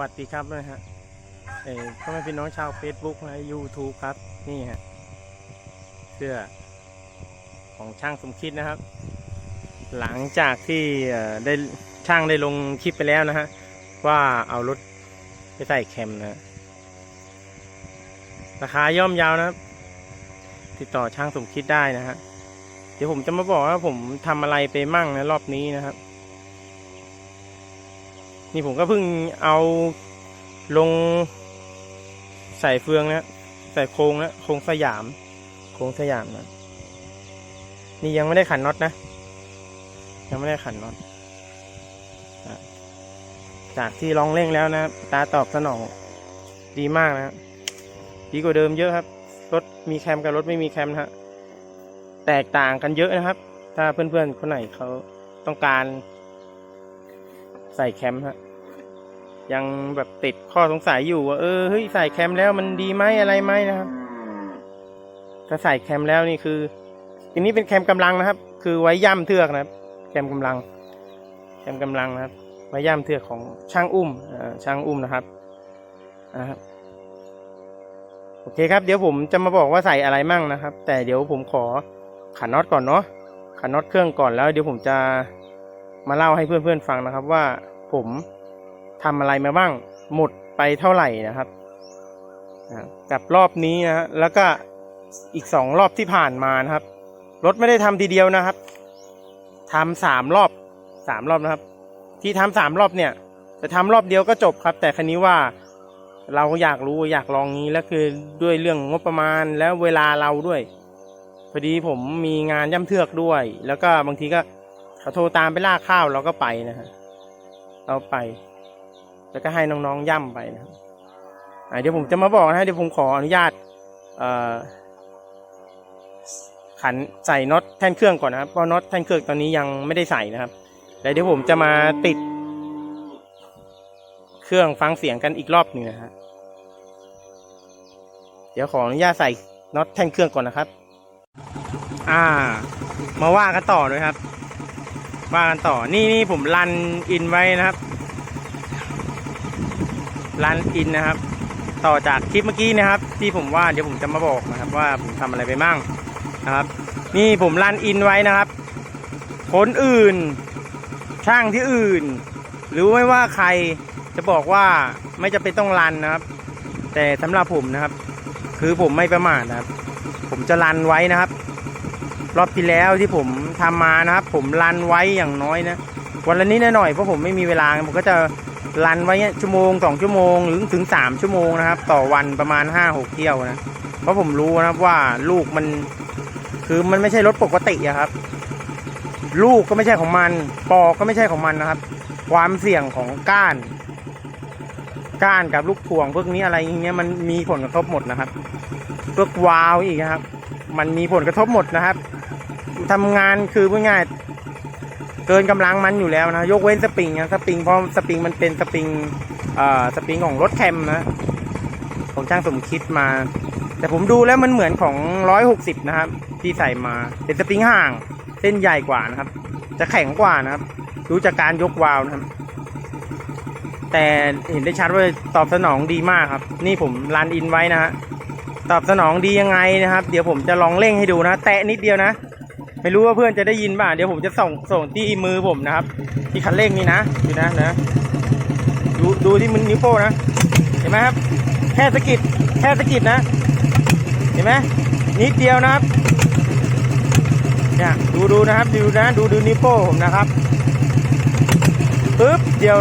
วัสดีครับนะฮะเอ่พ่อแม่พี่น้องชาว Facebook และ YouTube ครับ นี่ฮะ เสื้อของช่างสมคิดนะครับ หลังจากที่ได้ช่างได้ลงคลิปไปแล้วนะฮะ ว่าเอารถไปใส่แคมนะฮะราคาย่อมยาวนะครับ ติดต่อช่างสมคิดได้นะฮะ เดี๋ยวผมจะมาบอกว่าผมทำอะไรไปมั่งนะรอบนี้นะครับ นี่ผมก็เพิ่งเอาลงใส่เฟืองนะใส่โครงนะโครงสยาม โครงสยามนะนี่ยังไม่ได้ขันน็อตนะ ยังไม่ได้ขันน็อตจากที่ลองเร่งแล้วนะ ตาตอบสนองดีมากนะ ดีกว่าเดิมเยอะครับ รถมีแคมกับรถไม่มีแคมนะฮะ แตกต่างกันเยอะนะครับ ถ้าเพื่อนๆคนไหนเขาต้องการ ใส่แคมฮะยังแบบติดข้อสงสัยอยู่ว่าเออเฮ้ยใส่แคมแล้วมันดีไหมอะไรไหมนะครับถ้าใส่แคมแล้วนี่คืออันนี้เป็นแคมกำลังนะครับ คือไว้ย่ำเทือกนะครับ แคมกำลัง แคมกำลังนะครับ ไว้ย่ำเทือกของช่างอุ้มอ่าช่างอุ้มนะครับนะครับโอเคครับเดี๋ยวผมจะมาบอกว่าใส่อะไรมั่งนะครับ แต่เดี๋ยวผมขอขันน็อตก่อนเนาะขันน็อตเครื่องก่อนแล้ว เดี๋ยวผมจะ มาเล่าให้เพื่อนๆฟังนะครับว่าผมทำอะไรมาบ้าง หมดไปเท่าไหร่นะครับกับรอบนี้นะฮะแล้วก็อีกสองรอบที่ผ่านมานะครับ รถไม่ได้ทำทีเดียวนะครับทำสามรอบสามรอบนะครับ ที่ทำสามรอบเนี่ยจะทำรอบเดียวก็จบครับ แต่คันนี้ว่าเราอยากรู้อยากลองนี้แล้วคือด้วยเรื่องงบประมาณแล้วเวลาเราด้วยพอดีผมมีงานย่ำเทือกด้วย แล้วก็บางทีก็ เขาโทรตามไปล่าข้าวเราก็ไปนะฮะเราไป แล้วก็ให้น้องๆย่ำไปนะครับเดี๋ยวผมจะมาบอกนะฮะเดี๋ยวผมขออนุญาตขันใส่น็อตแท่นเครื่องก่อนนะครับเพราะน็อตแท่นเครื่องตอนนี้ยังไม่ได้ใส่นะครับแล้วเดี๋ยวผมจะมาติด เครื่องฟังเสียงกันอีกรอบหนึ่งนะฮะเดี๋ยวขออนุญาตใส่น็อตแท่นเครื่องก่อนนะครับ อ่า มาว่ากันต่อด้วยครับ ว่ากันต่อนี่นี่ผมรันอินไว้นะครับรันอินนะครับ ต่อจากคลิปเมื่อกี้นะครับ ที่ผมว่าเดี๋ยวผมจะมาบอกนะครับ ว่าผมทำอะไรไปบ้างนะครับ นี่ผมรันอินไว้นะครับ คนอื่น ช่างที่อื่น หรือไม่ว่าใครจะบอกว่าไม่จะเป็นต้องรันนะครับ แต่สำหรับผมนะครับ คือผมไม่ประมาทนะครับ ผมจะรันไว้นะครับ รอบที่แล้วที่ผมทำมานะครับ ผมรันไว้อย่างน้อยนะวันละนิดหน่อยเพราะผมไม่มีเวลาผมก็จะรันไว้เนี่ยชั่วโมงสองชั่วโมงหรือถึงสามชั่วโมงนะครับ ต่อวันประมาณห้าหกเที่ยวนะเพราะผมรู้นะครับว่าลูกมันคือมันไม่ใช่รถปกติอะครับ ลูกก็ไม่ใช่ของมัน ปอกก็ไม่ใช่ของมันนะครับ ความเสี่ยงของก้าน ก้านกับลูกพวงพวกนี้อะไรอย่างเงี้ยมันมีผลกระทบหมดนะครับพวกวาวอีกนะครับ มันมีผลกระทบหมดนะครับ ทำงานคือพูดง่ายเกินกำลังมันอยู่แล้วนะ ยกเว้นสปริงนะสปริงเพราะสปริงมันเป็นสปริงเอ่อสปริงของรถแคมนะของช่างสมคิดมา แต่ผมดูแล้วมันเหมือนของร้อยหกสิบนะครับ ที่ใส่มาเป็นสปริงห่าง เส้นใหญ่กว่านะครับ จะแข็งกว่านะครับดูจากการยกวาล์วนะครับแต่เห็นได้ชัดว่าตอบสนองดีมากครับ นี่ผมรันอินไว้นะฮะตอบสนองดียังไงนะครับ เดี๋ยวผมจะลองเร่งให้ดูนะ แตะนิดเดียวนะ ไม่รู้ว่าเพื่อนจะได้ยินป่ะเดี๋ยวผมจะส่งส่งที่มือผมนะครับ ที่คันเร่งนี่นะดูนะนะดูดูที่มือนิ้วโป้งนะเห็นไหมครับ แค่สะกิดแค่สะกิดนะ เห็นไหมนิดเดียวนะครับเนี่ยดูดูนะครับดูนะดูดูนิ้วโป้งผมนะครับปึ๊บเดียว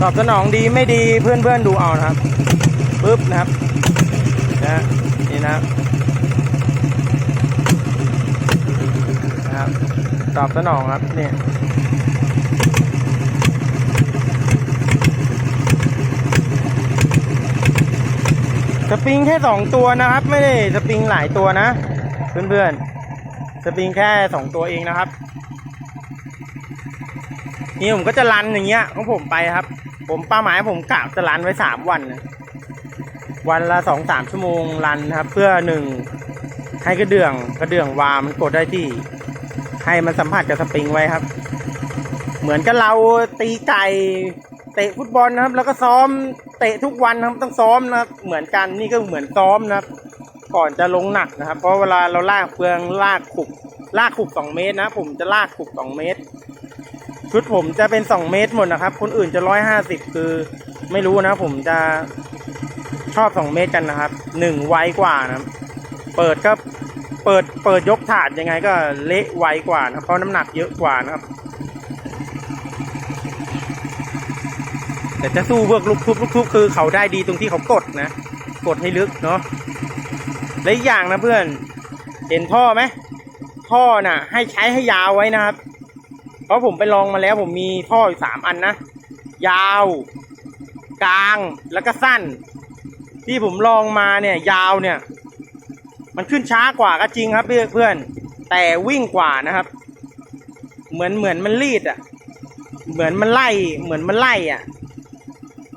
ตอบสนองดีไม่ดีเพื่อนเพื่อนๆดูเอานะครับปึ๊บนะครับนะนี่นะครับนะครับ ตอบสนองครับเนี่ยสปริงแค่สองตัวนะครับ ไม่ได้สปริงหลายตัวนะเพื่อนเพื่อนๆสปริงแค่สองตัวเองนะครับ นี่ผมก็จะรันอย่างเงี้ยของผมไปครับ ผมเป้าหมายผมกะจะรันไว้สามวัน วันละสองสามชั่วโมงรันนะครับ เพื่อหนึ่งให้กระเดื่องกระเดื่องวามันกดได้ที่ ให้มันสัมผัสกับสปริงไว้ครับ เหมือนกับเราตีไก่เตะฟุตบอลนะครับ แล้วก็ซ้อมเตะทุกวันนะครับต้องซ้อมนะครับ เหมือนกันนี่ก็เหมือนซ้อมนะครับ ก่อนจะลงหนักนะครับ เพราะเวลาเราลากเฟืองลากขุกลากขุกสองเมตรนะ ผมจะลากขุกสองเมตร ชุดผมจะเป็นสองเมตรหมดนะครับ คนอื่นจะร้อยห้าสิบคือไม่รู้นะ ผมจะชอบสองเมตรกันนะครับหนึ่งไวกว่านะเปิดก็ เปิดเปิดยกถาดยังไงก็เละไวกว่านะเพราะน้ำหนักเยอะกว่านะครับ แต่จะสู้พวกลูกทุบลูกทุบคือเขาได้ดีตรงที่เขากดนะ กดให้ลึกเนาะและอีกอย่างนะเพื่อน เห็นท่อไหมท่อน่ะ ให้ใช้ให้ยาวไว้นะครับ เพราะผมไปลองมาแล้วผมมีท่ออยู่สามอันนะ ยาว กลางแล้วก็สั้น ที่ผมลองมาเนี่ย ยาวเนี่ย มันขึ้นช้ากว่าก็จริงครับเพื่อนๆแต่วิ่งกว่านะครับ เหมือนเหมือนมันรีดอะ เหมือนมันไล่เหมือนมันไล่อะ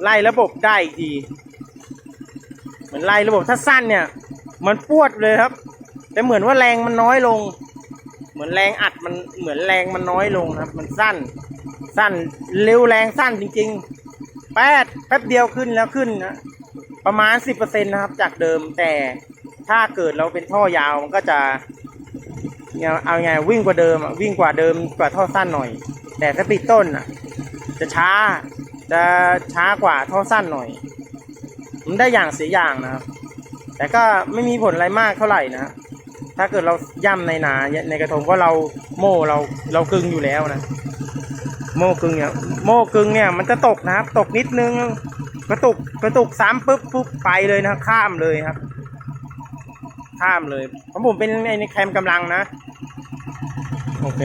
ไล่ระบบได้อีกทีเหมือนไล่ระบบถ้าสั้นเนี่ย มันปวดเลยครับ แต่เหมือนว่าแรงมันน้อยลง เหมือนแรงอัดมันเหมือนแรงมันน้อยลงครับ มันสั้น สั้นเร็วแรงสั้นจริง ๆ แป๊ดแป๊บเดียวขึ้นแล้วขึ้นนะประมาณสิบเปอร์เซ็นนะครับ จากเดิมแต่ ถ้าเกิดเราเป็นท่อยาวมันก็จะเอาไงวิ่งกว่าเดิมวิ่งกว่าเดิมกว่าท่อสั้นหน่อย แต่ถ้าปิดต้นอะ จะช้าจะช้ากว่าท่อสั้นหน่อย มันได้อย่างเสียอย่างนะครับ แต่ก็ไม่มีผลอะไรมากเท่าไหร่นะถ้าเกิดเราย่ำในหนาในกระทงก็เราโม่เราเรากึงอยู่แล้วนะ โม่กึงเนี่ยโม่กึงเนี่ยมันจะตกนะครับ ตกนิดนึงกระตุกกระตุกซ้ำปุ๊บปุ๊บไปเลยนะข้ามเลยครับ ข้ามเลยเพราะผมเป็นในในแคมป์กำลังนะ โอเค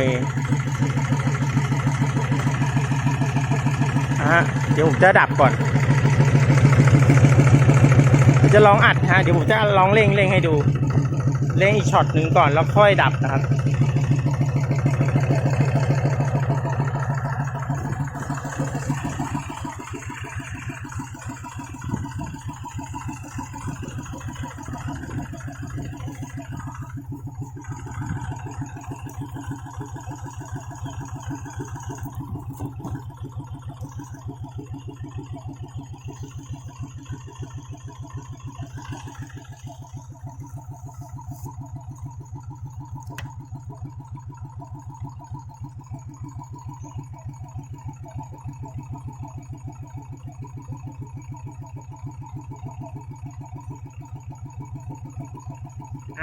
อะฮะเดี๋ยวผมจะดับก่อนเดี๋ยวจะลองอัดฮะเดี๋ยวผมจะลองเร่งเร่งให้ดู เร่งอีกช็อตหนึ่งก่อนแล้วค่อยดับนะครับ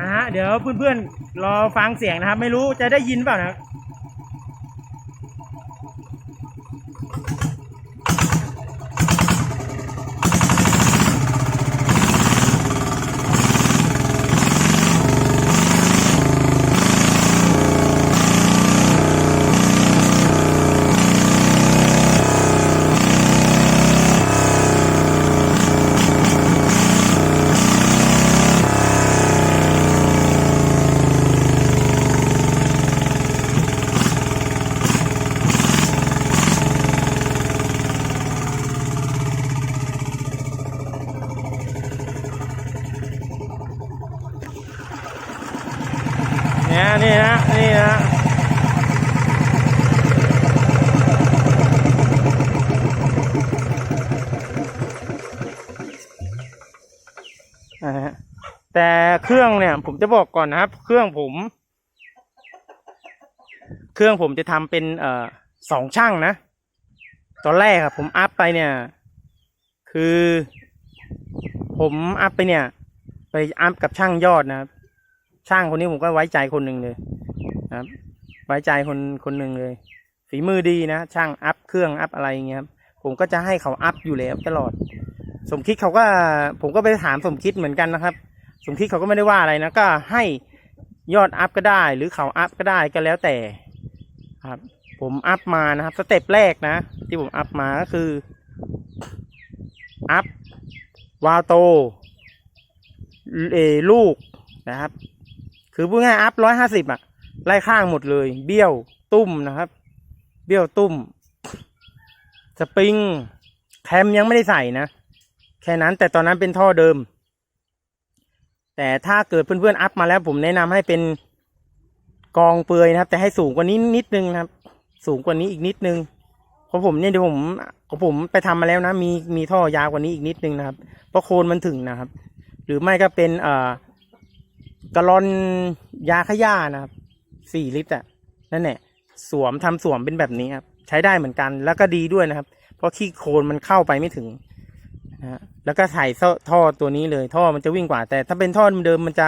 อ่าฮะเดี๋ยวเพื่อนๆรอฟังเสียงนะครับ ไม่รู้จะได้ยินเปล่านะครับ เนี่ยนี่นะนี่นะอ่าฮะ แต่เครื่องเนี่ย ผมจะบอกก่อนนะครับ เครื่องผม เครื่องผมจะทำเป็นเอ่อสองช่างนะ ตอนแรกอะผมอัพไปเนี่ย คือ ผมอัพไปเนี่ย ไปอัพกับช่างยอดนะครับ ช่างคนนี้ผมก็ไว้ใจคนหนึ่งเลยนะครับ ไว้ใจคนคนหนึ่งเลย ฝีมือดีนะช่างอัพเครื่องอัพอะไรอย่างเงี้ยครับผมก็จะให้เขาอัพอยู่แล้วตลอด สมคิดเขาก็ ผมก็ไปถามสมคิดเหมือนกันนะครับ สมคิดเขาก็ไม่ได้ว่าอะไรนะ ก็ให้ยอดอัพก็ได้ หรือเขาอัพก็ได้ก็แล้วแต่ครับ ผมอัพมานะครับ สเต็ปแรกนะ ที่ผมอัพมาก็คืออัพวาโตเออลูกนะครับ คือพูดง่ายอัพร้อยห้าสิบอะไล่ข้างหมดเลย เบี้ยวตุ้มนะครับ เบี้ยวตุ้ม สปริง แคมยังไม่ได้ใส่นะ แค่นั้นแต่ตอนนั้นเป็นท่อเดิม แต่ถ้าเกิดเพื่อนๆอัพมาแล้วผมแนะนำให้เป็นกองเปลือยนะครับ แต่ให้สูงกว่านี้นิดนึงนะครับ สูงกว่านี้อีกนิดนึงของผมเนี่ยเดี๋ยวผมของผมไปทำมาแล้วนะ มีมีท่อยาวกว่านี้อีกนิดนึงนะครับ เพราะโคนมันถึงนะครับ หรือไม่ก็เป็นเอ่อกะลอนยาขย่านะครับสี่ลิตรอะนั่นแหละสวมทำสวมเป็นแบบนี้ครับ ใช้ได้เหมือนกันแล้วก็ดีด้วยนะครับ เพราะขี้โคลนมันเข้าไปไม่ถึงนะฮะ แล้วก็ใส่ท่อตัวนี้เลย ท่อมันจะวิ่งกว่า แต่ถ้าเป็นท่อเดิมมันจะ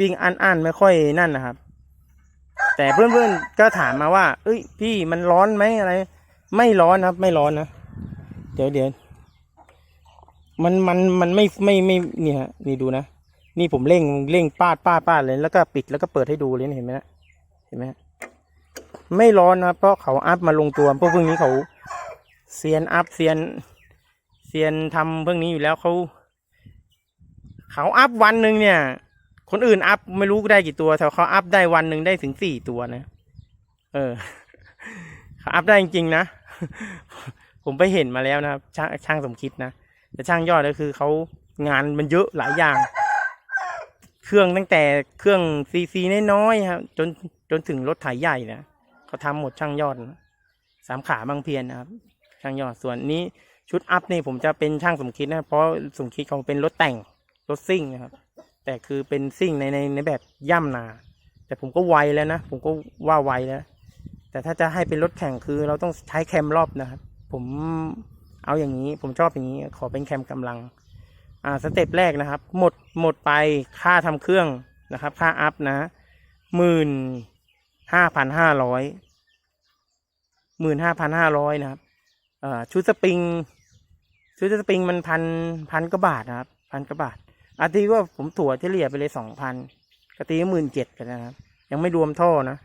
วิ่งอันๆไม่ค่อยนั่นนะครับ แต่เพื่อนๆก็ถามมาว่า เอ้ย พี่มันร้อนไหมอะไร ไม่ร้อนครับ ไม่ร้อนนะเดี๋ยวเดี๋ยวมันมันมันไม่ไม่ไม่นี่ฮะนี่ดูนะนี่ผมเร่งเร่งปาดปาดปาดเลยแล้วก็ปิดแล้วก็เปิดให้ดูเลยเห็นไหมนะเห็นไหมไม่ร้อนนะเพราะเขาอัพมาลงตัวพวกพวกนี้เขาเซียนอัพเซียน เซียนทำพวกนี้อยู่แล้วเขาเขาอัพวันหนึ่งเนี่ย คนอื่นอัพไม่รู้ได้กี่ตัวแต่เขาอัพได้วันหนึ่งได้ถึงสี่ตัวนะ เออเขาอัพได้จริงๆนะผมไปเห็นมาแล้วนะครับช่างช่างสมคิดนะแต่ช่างยอดก็คือเขางานมันเยอะหลายอย่าง เครื่องตั้งแต่เครื่องซีซีน้อยๆครับจนจนถึงรถไถใหญ่นะเขาทำหมดช่างยอดนะสามขาบางเพียนนะครับ ช่างยอดส่วนนี้ ชุดอัพนี่ผมจะเป็นช่างสมคิดนะเพราะสมคิดเขาเป็นรถแต่งรถซิ่งนะครับ แต่คือเป็นซิ่งในในในแบบย่ำนา แต่ผมก็ไวแล้วนะ ผมก็ว่าไวแล้ว แต่ถ้าจะให้เป็นรถแข่งคือเราต้องใช้แคมรอบนะครับ ผมเอาอย่างนี้ผมชอบอย่างนี้ ขอเป็นแคมกำลัง อ่าสเต็ปแรกนะครับ หมดหมดไปค่าทำเครื่องนะครับ ค่าอัพนะหมื่นห้าพันห้าร้อยหมื่นห้าพันห้าร้อยนะครับชุดสปริง ชุดสปริงมันพันพันกว่าบาทนะครับพันกว่าบาทอาทิว่าผมถั่วเฉลี่ยไปเลยสองพันกตีหมื่นเจ็ดกันนะครับ ยังไม่รวมท่อนะ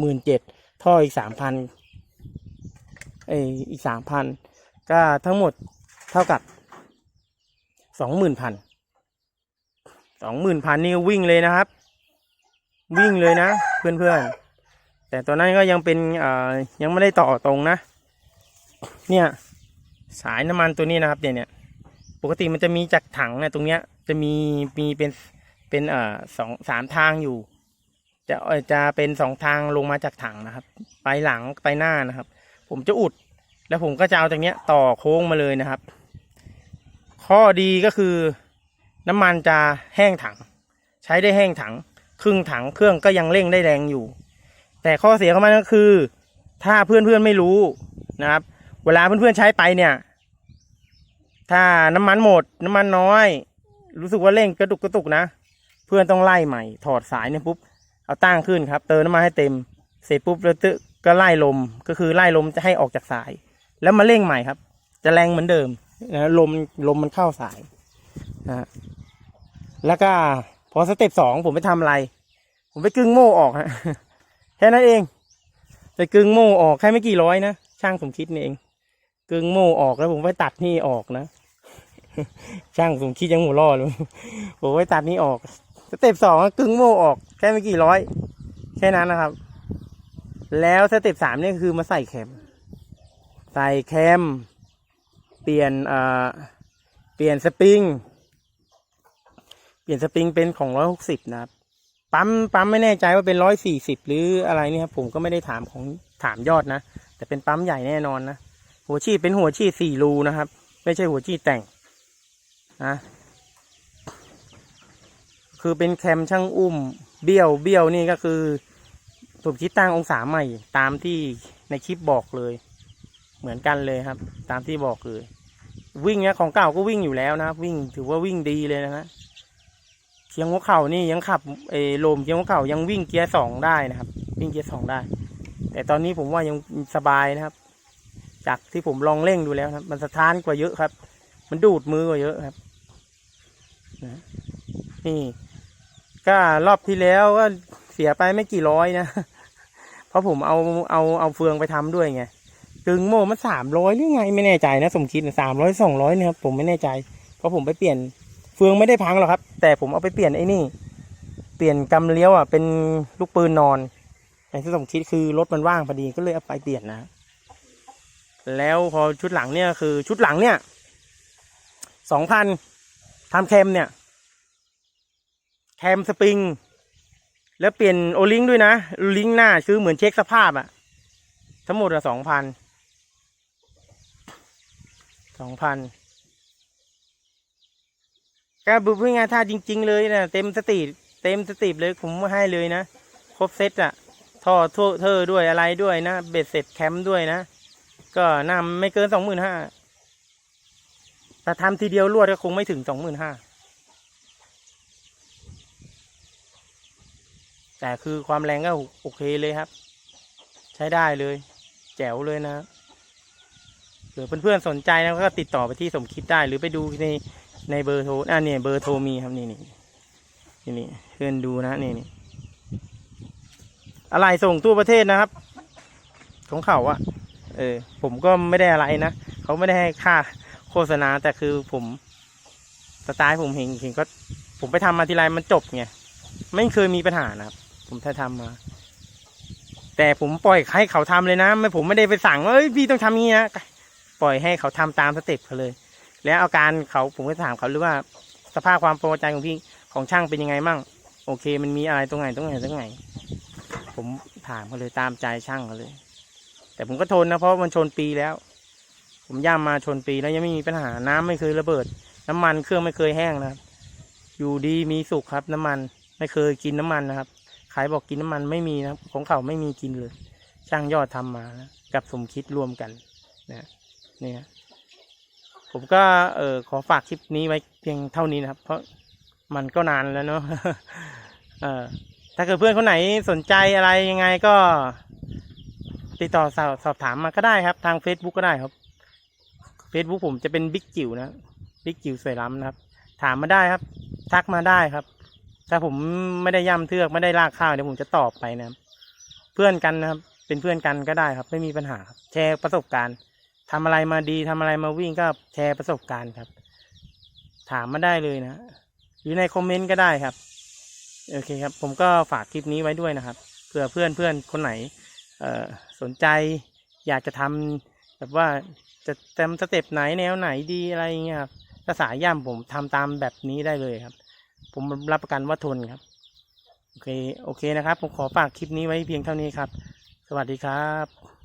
หมื่นเจ็ดท่ออีกสามพันเออีกสามพันก็ทั้งหมดเท่ากับสองหมื่นพันสองหมื่นพันนี่วิ่งเลยนะครับ วิ่งเลยนะ เพื่อนๆ แต่ตอนนั้นก็ยังเป็นเอ่อยังไม่ได้ต่อตรงนะ เนี่ย สายน้ำมันตัวนี้นะครับเนี่ยเนี่ยปกติมันจะมีจากถังนี่ยตรงเนี้ยจะมีมีเป็นเป็นเอ่อสองสามทางอยู่ จะจะเป็นสองทางลงมาจากถังนะครับ ไปหลังไปหน้านะครับ ผมจะอุด แล้วผมก็จะเอาจากเนี้ยต่อโค้งมาเลยนะครับ ข้อดีก็คือ น้ำมันจะแห้งถัง ใช้ได้แห้งถัง ครึ่งถังเครื่องก็ยังเร่งได้แรงอยู่ แต่ข้อเสียของมันก็คือ ถ้าเพื่อนๆไม่รู้นะครับ เวลาเพื่อนๆใช้ไปเนี่ย ถ้าน้ำมันหมด น้ำมันน้อย รู้สึกว่าเร่งกระตุกกระตุกนะ เพื่อนต้องไล่ใหม่ ถอดสายเนี่ยปุ๊บ เอาตั้งขึ้นครับ เติมน้ำมันให้เต็ม เสร็จปุ๊บแล้วตึก็ไล่ลม ก็คือไล่ลมจะให้ออกจากสาย แล้วมาเร่งใหม่ครับ จะแรงเหมือนเดิมนะลมลมมันเข้าสายนะแล้วก็พอสเต็ปสองผมไปทำอะไร ผมไปกึ่งโม่ออกฮะแค่นั้นเอง ไปกึ่งโม่ออกแค่ไม่กี่ร้อยนะช่างผมคิดนี่เอง กึ่งโม่ออกแล้วผมไปตัดนี่ออกนะ ช่างผมคิดยังหัวเรอเลยผมไปตัดนี่ออกสเต็ปสองกึ่งโม่ออกแค่ไม่กี่ร้อย แค่นั้นนะครับ แล้วสเต็ปสามนี่คือมาใส่แคม ใส่แคม เปลี่ยนเอ่อเปลี่ยนสปริง เปลี่ยนสปริงเป็นของร้อยหกสิบนะครับปั๊มปั๊มไม่แน่ใจว่าเป็นร้อยสี่สิบหรืออะไรเนี่ยครับผมก็ไม่ได้ถามของถามยอดนะ แต่เป็นปั๊มใหญ่แน่นอนนะ หัวฉีดเป็นหัวฉีดสี่รูนะครับ ไม่ใช่หัวฉีดแต่งนะคือเป็นแคมช่างอุ้ม เบี้ยวเบี้ยวนี่ก็คือผมคิดตั้งองศาใหม่ ตามที่ในคลิปบอกเลย เหมือนกันเลยครับ ตามที่บอกเลย วิ่งเนี่ยของเก่าก็วิ่งอยู่แล้วนะครับ วิ่งถือว่าวิ่งดีเลยนะฮะเคียงหัวเข่านี่ยังขับเออโลมเคียงหัวเข่ายังวิ่งเกียร์สองได้นะครับ วิ่งเกียร์สองได้ แต่ตอนนี้ผมว่ายังสบายนะครับ จากที่ผมลองเร่งดูแล้วครับ มันสะท้านกว่าเยอะครับ มันดูดมือกว่าเยอะครับนะนี่ก็รอบที่แล้วก็เสียไปไม่กี่ร้อยนะ เพราะผมเอาเอาเอาเฟืองไปทำด้วยไงกึ่งโม่มันสามร้อยหรือไงไม่แน่ใจนะสมคิดสามร้อยสองร้อยเนี่ยครับผมไม่แน่ใจ เพราะผมไปเปลี่ยนเฟืองไม่ได้พังหรอกครับ แต่ผมเอาไปเปลี่ยนไอ้นี่ เปลี่ยนกำเลี้ยวอะเป็นลูกปืนนอนอย่างที่สมคิดคือรถมันว่างพอดีก็เลยเอาไปเปลี่ยนนะ แล้วพอชุดหลังเนี่ยคือชุดหลังเนี่ยสองพันทำแคมเนี่ย แคมสปริง แล้วเปลี่ยนโอลิงด้วยนะลิงหน้าคือเหมือนเช็คสภาพอะทั้งหมดอะสองพันสองพันก็บุพูดง่ายๆถ้าจริง ๆ เลยนะเต็มสตรีทเต็มสตรีทเลยผมให้เลยนะ ครบเซตอะท่อทั่วเธอด้วยอะไรด้วยนะ เบ็ดเสร็จแคมป์ด้วยนะ ก็น่าไม่เกินสองหมื่นห้าแต่ทำทีเดียวรวดก็คงไม่ถึงสองหมื่นห้าแต่คือความแรงก็โอเคเลยครับ ใช้ได้เลย แจ๋วเลยนะหรือเพื่อนๆสนใจนะก็ติดต่อไปที่สมคิดได้หรือไปดูในในเบอร์โทรอ่าเนี่ยเบอร์โทรมีครับนี่นี่นี่นี่เพื่อนดูนะนี่นี่อะไรส่งทั่วประเทศนะครับ ของเขาอะ เออ ผมก็ไม่ได้อะไรนะเขาไม่ได้ให้ค่าโฆษณาแต่คือผมสไตล์ผมเห็นเห็นก็ ผมไปทำมาทีไรมันจบไงไม่เคยมีปัญหานะครับ ผมถ้าทำมา แต่ผมปล่อยให้เขาทำเลยนะไม่ผมไม่ได้ไปสั่งว่าเอ้ยพี่ต้องทำอย่านี้นะปล่อยให้เขาทำตามสเต็ปเขาเลย แล้วอาการเขาผมก็ถามเขาหรือว่าสภาพความพอใจของพี่ของช่างเป็นยังไงมั่งโอเค มันมีอะไรตรงไหนตรงไหนตรงไหน ผมถามเขาเลยตามใจช่างเขาเลย แต่ผมก็ทนนะเพราะมันชนปีแล้ว ผมย่ามมาชนปีแล้วยังไม่มีปัญหาน้ำไม่เคยระเบิด น้ำมันเครื่องไม่เคยแห้งนะอยู่ดีมีสุขครับ น้ำมันไม่เคยกินน้ำมันนะครับขายบอกกินน้ำมันไม่มีนะของเขาไม่มีกินเลย ช่างยอดทำมานะกับสมคิดรวมกันนะเนี่ยผมก็เออขอฝากคลิปนี้ไว้เพียงเท่านี้นะครับ เพราะมันก็นานแล้วเนาะเออถ้าเกิดเพื่อนคนไหนสนใจอะไรยังไงก็ ติดต่อสอบสอบถามมาก็ได้ครับ ทาง Facebook ก็ได้ครับ Facebook ผมจะเป็นบิ๊กจิ๋วนะบิ๊กจิ๋วสวยล้ำนะครับ ถามมาได้ครับ ทักมาได้ครับ ถ้าผมไม่ได้ย่ำเทือกไม่ได้ลากข้าวเดี๋ยวผมจะตอบไปนะครับ เพื่อนกันนะครับ เป็นเพื่อนกันก็ได้ครับ ไม่มีปัญหาครับแชร์ประสบการณ์ทำอะไรมาดีทำอะไรมาวิ่งก็แชร์ประสบการณ์ครับ ถามมาได้เลยนะหรือในคอมเมนต์ก็ได้ครับโอเคครับ ผมก็ฝากคลิปนี้ไว้ด้วยนะครับเผื่อเพื่อนเพื่อนคนไหน เอ่อ สนใจอยากจะทำแบบว่าจะทำสเต็ปไหนแนวไหนดีอะไรเงี้ยครับภาษาย่ำผมทำตามแบบนี้ได้เลยครับ ผมรับประกันว่าทนครับ โอเคโอเคนะครับ ผมขอฝากคลิปนี้ไว้เพียงเท่านี้ครับ สวัสดีครับ